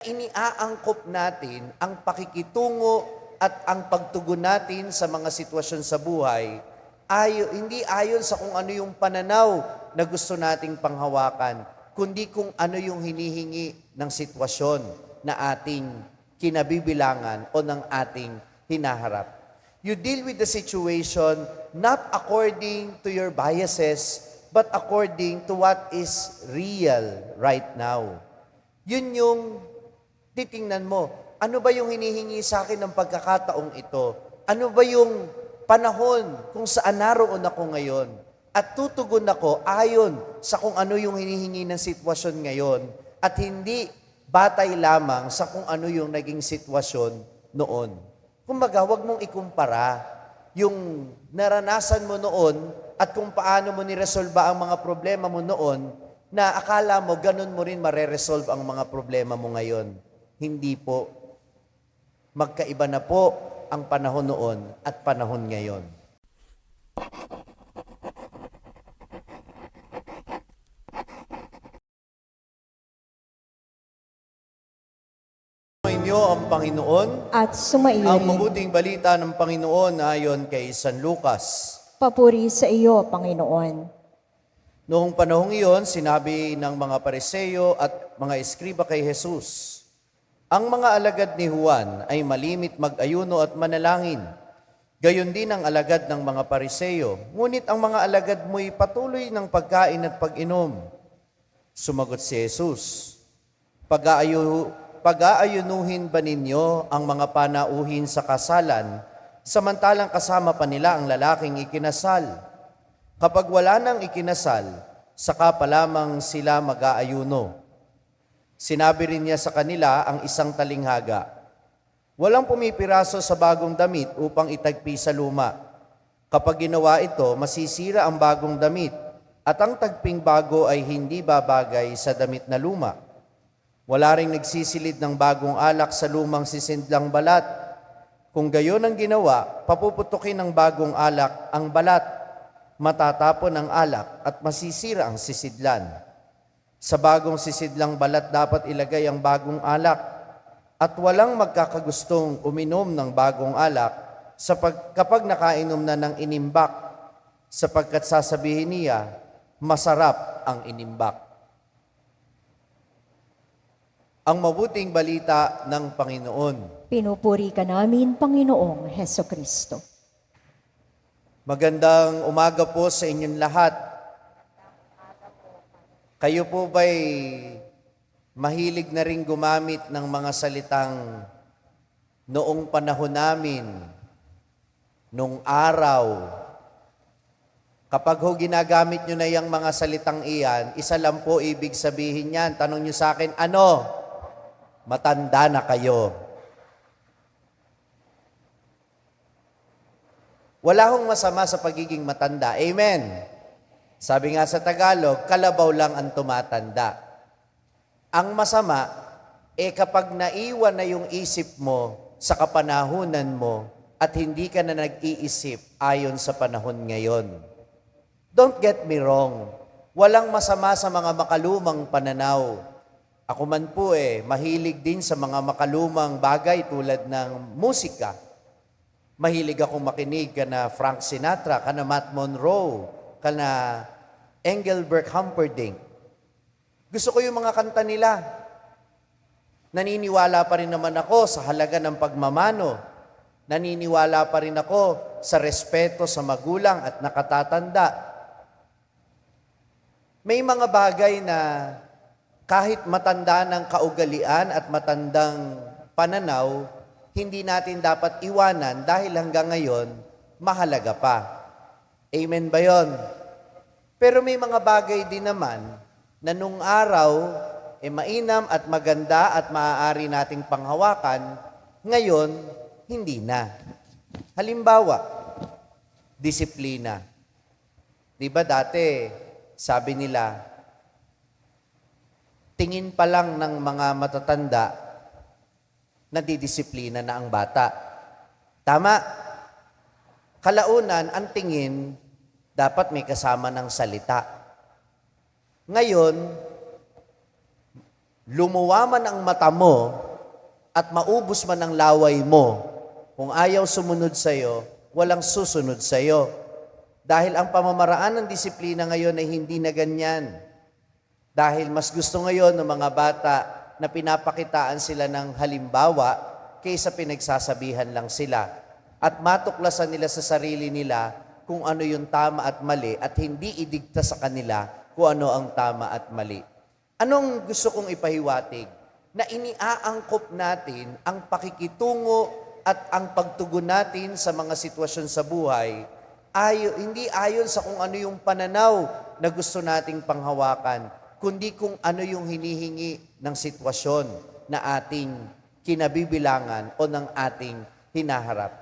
iniaangkop natin ang pakikitungo at ang pagtugon natin sa mga sitwasyon sa buhay ayo hindi ayon sa kung ano yung pananaw na gusto nating panghawakan, kundi kung ano yung hinihingi ng sitwasyon na ating kinabibilangan o ng ating hinaharap. You deal with the situation not according to your biases, but according to what is real right now. Yun yung titingnan mo. Ano ba yung hinihingi sa akin ng pagkakataong ito? Ano ba yung panahon kung saan naroon ako ngayon? At tutugon ako ayon sa kung ano yung hinihingi ng sitwasyon ngayon at hindi batay lamang sa kung ano yung naging sitwasyon noon. Kumbaga, huwag mong ikumpara yung naranasan mo noon at kung paano mo niresolba ang mga problema mo noon na akala mo ganun mo rin mareresolve ang mga problema mo ngayon. Hindi po. Magkaiba na po ang panahon noon at panahon ngayon. inyo ang Panginoon, at sumaiyo ang mabuting balita ng Panginoon ayon kay San Lucas. Papuri sa iyo, Panginoon. Noong panahong iyon, sinabi ng mga pareseyo at mga eskriba kay Jesus, Ang mga alagad ni Juan ay malimit mag-ayuno at manalangin. Gayon din ang alagad ng mga pariseyo, ngunit ang mga alagad mo'y patuloy ng pagkain at pag-inom. Sumagot si Jesus, Pag-aayu, pag-aayunuhin ba ninyo ang mga panauhin sa kasalan, samantalang kasama pa nila ang lalaking ikinasal? Kapag wala nang ikinasal, saka pa lamang sila mag-aayuno. Sinabi rin niya sa kanila ang isang talinghaga, Walang pumipiraso sa bagong damit upang itagpi sa luma. Kapag ginawa ito, masisira ang bagong damit, at ang tagping bago ay hindi babagay sa damit na luma. Wala ring nagsisilid ng bagong alak sa lumang sisindlang balat. Kung gayon ang ginawa, papuputukin ng bagong alak ang balat, matatapon ang alak at masisira ang sisidlan. Sa bagong sisidlang balat dapat ilagay ang bagong alak at walang magkakagustong uminom ng bagong alak sapag, kapag nakainom na ng inimbak sapagkat sasabihin niya, masarap ang inimbak. Ang mabuting balita ng Panginoon. Pinupuri ka namin, Panginoong Heso Kristo. Magandang umaga po sa inyong lahat. Kayo po ba'y mahilig na rin gumamit ng mga salitang noong panahon namin, nung araw. Kapag ho ginagamit nyo na yung mga salitang iyan, isa lang po ibig sabihin yan. Tanong nyo sa akin, ano? Matanda na kayo. Wala hong masama sa pagiging matanda. Amen. Sabi nga sa Tagalog, kalabaw lang ang tumatanda. Ang masama, eh kapag naiwan na yung isip mo sa kapanahunan mo at hindi ka na nag-iisip ayon sa panahon ngayon. Don't get me wrong. Walang masama sa mga makalumang pananaw. Ako man po eh, mahilig din sa mga makalumang bagay tulad ng musika. Mahilig akong makinig ka na Frank Sinatra, ka na Matt Monroe, ka na Engelbert Humperdinck. Gusto ko yung mga kanta nila. Naniniwala pa rin naman ako sa halaga ng pagmamano. Naniniwala pa rin ako sa respeto sa magulang at nakatatanda. May mga bagay na kahit matanda ng kaugalian at matandang pananaw, hindi natin dapat iwanan dahil hanggang ngayon, mahalaga pa. Amen ba yon? Pero may mga bagay din naman na nung araw, e mainam at maganda at maaari nating panghawakan, ngayon, hindi na. Halimbawa, disiplina. Di ba dati, sabi nila, tingin pa lang ng mga matatanda, nadidisiplina na ang bata. Tama. Kalaunan, ang tingin, dapat may kasama ng salita. Ngayon, lumuwa man ang mata mo at maubos man ang laway mo, kung ayaw sumunod sa iyo, walang susunod sa iyo. Dahil ang pamamaraan ng disiplina ngayon ay hindi na ganyan. Dahil mas gusto ngayon ng mga bata na pinapakitaan sila ng halimbawa kaysa pinagsasabihan lang sila. At matuklasan nila sa sarili nila kung ano yung tama at mali at hindi idigta sa kanila kung ano ang tama at mali. Anong gusto kong ipahiwatig? Na iniaangkop natin ang pakikitungo at ang pagtugon natin sa mga sitwasyon sa buhay ayo, hindi ayon sa kung ano yung pananaw na gusto nating panghawakan, kundi kung ano yung hinihingi ng sitwasyon na ating kinabibilangan o ng ating hinaharap.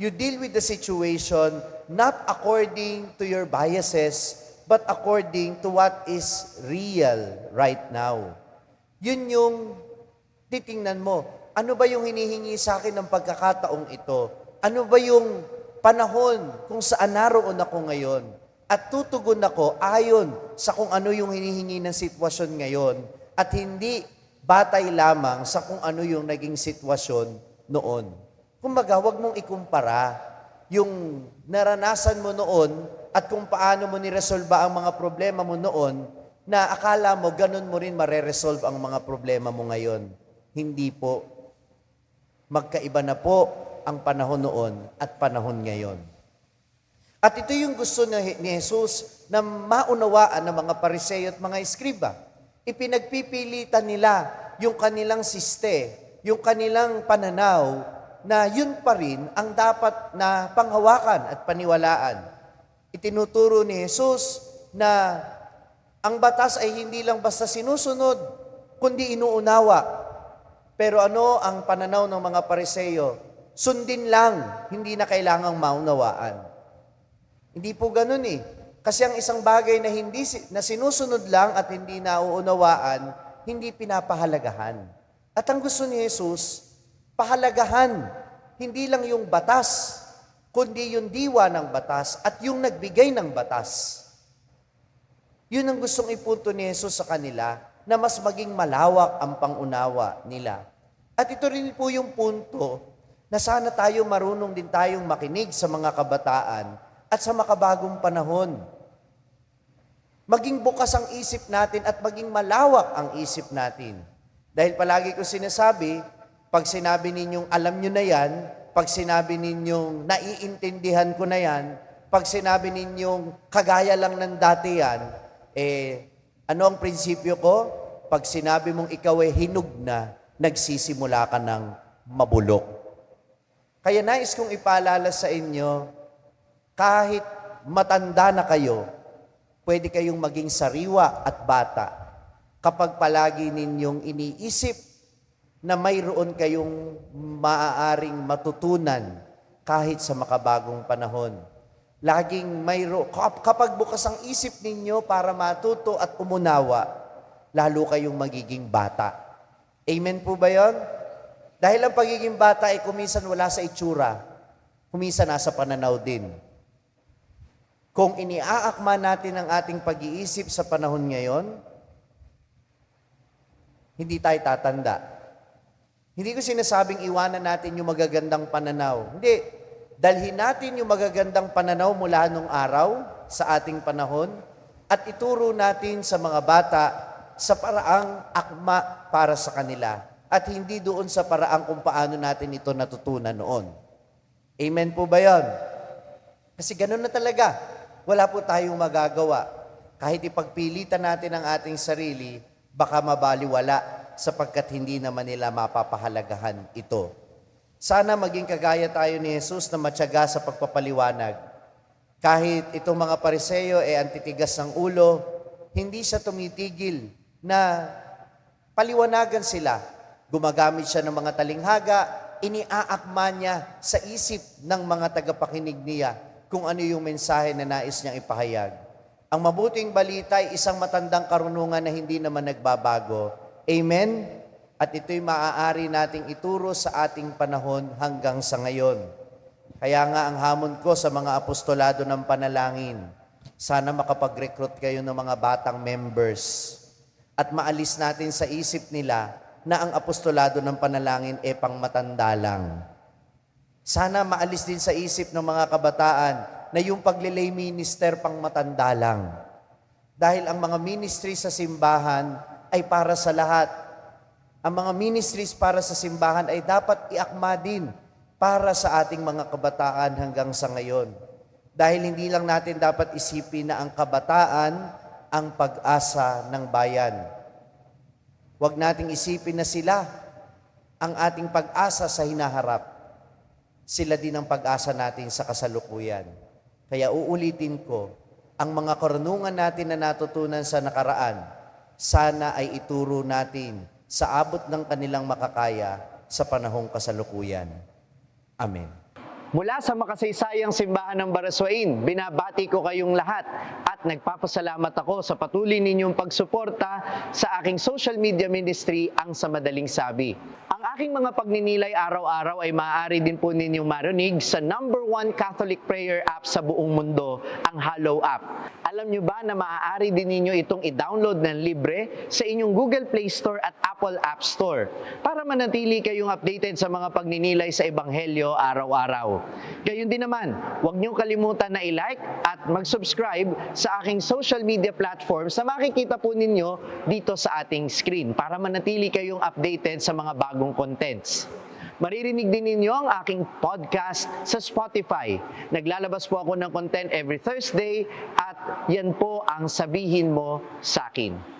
You deal with the situation not according to your biases, but according to what is real right now. Yun yung titingnan mo. Ano ba yung hinihingi sa akin ng pagkakataong ito? Ano ba yung panahon kung saan naroon ako ngayon? At tutugon ako ayon sa kung ano yung hinihingi ng sitwasyon ngayon at hindi batay lamang sa kung ano yung naging sitwasyon noon. Kumbaga, huwag mong ikumpara yung naranasan mo noon at kung paano mo niresolba ang mga problema mo noon na akala mo ganun mo rin mareresolve ang mga problema mo ngayon. Hindi po. Magkaiba na po ang panahon noon at panahon ngayon. At ito yung gusto ni Jesus na maunawaan ng mga pariseo at mga eskriba. Ipinagpipilitan nila yung kanilang siste, yung kanilang pananaw na yun pa rin ang dapat na panghawakan at paniwalaan. Itinuturo ni Jesus na ang batas ay hindi lang basta sinusunod, kundi inuunawa. Pero ano ang pananaw ng mga pariseo? Sundin lang, hindi na kailangang maunawaan. Hindi po ganun eh. Kasi ang isang bagay na hindi na sinusunod lang at hindi nauunawaan, hindi pinapahalagahan. At ang gusto ni Jesus, pahalagahan. Hindi lang yung batas, kundi yung diwa ng batas at yung nagbigay ng batas. Yun ang gustong ipunto ni Jesus sa kanila na mas maging malawak ang pangunawa nila. At ito rin po yung punto na sana tayo marunong din tayong makinig sa mga kabataan at sa makabagong panahon. Maging bukas ang isip natin at maging malawak ang isip natin. Dahil palagi ko sinasabi, pag sinabi ninyong alam nyo na yan, pag sinabi ninyong naiintindihan ko na yan, pag sinabi ninyong kagaya lang ng dati yan, eh, ano ang prinsipyo ko? Pag sinabi mong ikaw ay hinug na, nagsisimula ka ng mabulok. Kaya nais kong ipaalala sa inyo, kahit matanda na kayo, pwede kayong maging sariwa at bata kapag palagi ninyong iniisip na mayroon kayong maaaring matutunan kahit sa makabagong panahon. Laging mayro kapag bukas ang isip ninyo para matuto at umunawa, lalo kayong magiging bata. Amen po ba yon? Dahil ang pagiging bata ay kuminsan wala sa itsura, kuminsan nasa pananaw din. Kung iniaakma natin ang ating pag-iisip sa panahon ngayon, hindi tayo tatanda. Hindi ko sinasabing iwanan natin yung magagandang pananaw. Hindi. Dalhin natin yung magagandang pananaw mula nung araw sa ating panahon at ituro natin sa mga bata sa paraang akma para sa kanila at hindi doon sa paraang kung paano natin ito natutunan noon. Amen po ba yon? Kasi ganun na talaga. Wala po tayong magagawa. Kahit ipagpilitan natin ang ating sarili, baka mabaliwala sapagkat hindi naman nila mapapahalagahan ito. Sana maging kagaya tayo ni Jesus na matyaga sa pagpapaliwanag. Kahit itong mga pariseyo ay antitigas ng ulo, hindi siya tumitigil na paliwanagan sila. Gumagamit siya ng mga talinghaga, iniaakma niya sa isip ng mga tagapakinig niya kung ano yung mensahe na nais niyang ipahayag. Ang mabuting balita ay isang matandang karunungan na hindi naman nagbabago. Amen? At ito'y maaari nating ituro sa ating panahon hanggang sa ngayon. Kaya nga ang hamon ko sa mga apostolado ng panalangin, sana makapag-recruit kayo ng mga batang members at maalis natin sa isip nila na ang apostolado ng panalangin e pang matanda lang. Sana maalis din sa isip ng mga kabataan na yung paglilay minister pang matanda lang. Dahil ang mga ministry sa simbahan ay para sa lahat. Ang mga ministries para sa simbahan ay dapat iakma din para sa ating mga kabataan hanggang sa ngayon. Dahil hindi lang natin dapat isipin na ang kabataan ang pag-asa ng bayan. Huwag nating isipin na sila ang ating pag-asa sa hinaharap. Sila din ang pag-asa natin sa kasalukuyan. Kaya uulitin ko, ang mga karunungan natin na natutunan sa nakaraan, sana ay ituro natin sa abot ng kanilang makakaya sa panahong kasalukuyan. Amen. Mula sa makasaysayang simbahan ng Baraswain, binabati ko kayong lahat at nagpapasalamat ako sa patuloy ninyong pagsuporta sa aking social media ministry, ang sa madaling sabi. Ang aking mga pagninilay araw-araw ay maaari din po ninyong marinig sa number one Catholic prayer app sa buong mundo, ang Hallow app. Alam nyo ba na maaari din ninyo itong i-download ng libre sa inyong Google Play Store at Apple App Store para manatili kayong updated sa mga pagninilay sa Ebanghelyo araw-araw. Gayun din naman, huwag niyong kalimutan na i-like at mag-subscribe aking social media platforms na makikita po ninyo dito sa ating screen para manatili kayong updated sa mga bagong contents. Maririnig din ninyo ang aking podcast sa Spotify. Naglalabas po ako ng content every Thursday at yan po ang sabihin mo sa akin.